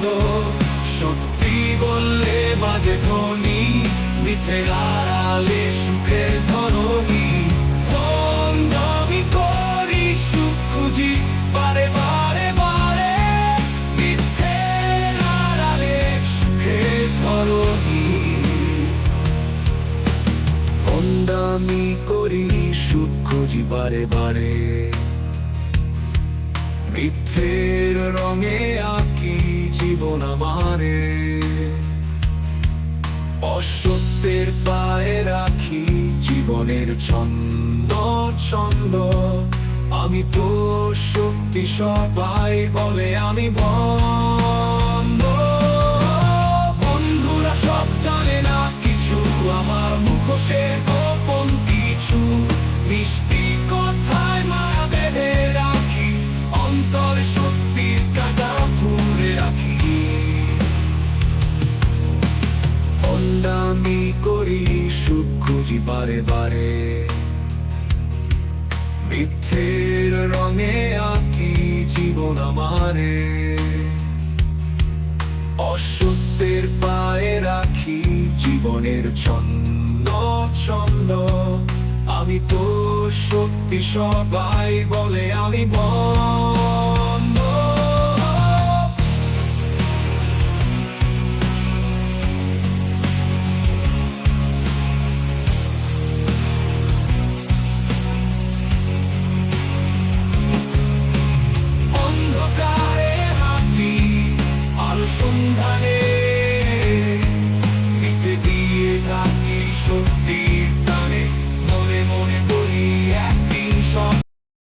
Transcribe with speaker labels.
Speaker 1: সুন্দর সত্যি বললে মাঝে ধনী মিথে আড়ালে সুখের ধরণী। করি, সুখ খুঁজি, বারে বারে বারে। আমি করি, সুখ খুঁজি, বারে বারে। মিথ্যের রঙে জীবন আমারে অসত্যের পায়ে রাখি জীবনের ছন্দ ছন্দ। আমি তো শক্তি, সবাই বলে আমি বন্ধ। বন্ধুরা সব জানে না, কিছু আমার মুখোশে অন্ডামি করি সুখ খুঁজি বারে বারে। মিথ্যের রঙে আঁকি জীবন আমারে। অসত্যের পায়ে রাখি জীবনের ছন্দ ছন্দ। আমি তো সত্যি সবাই বলে আমি বল সন্ধানে মিটে দিয়ে থাকি সত্যি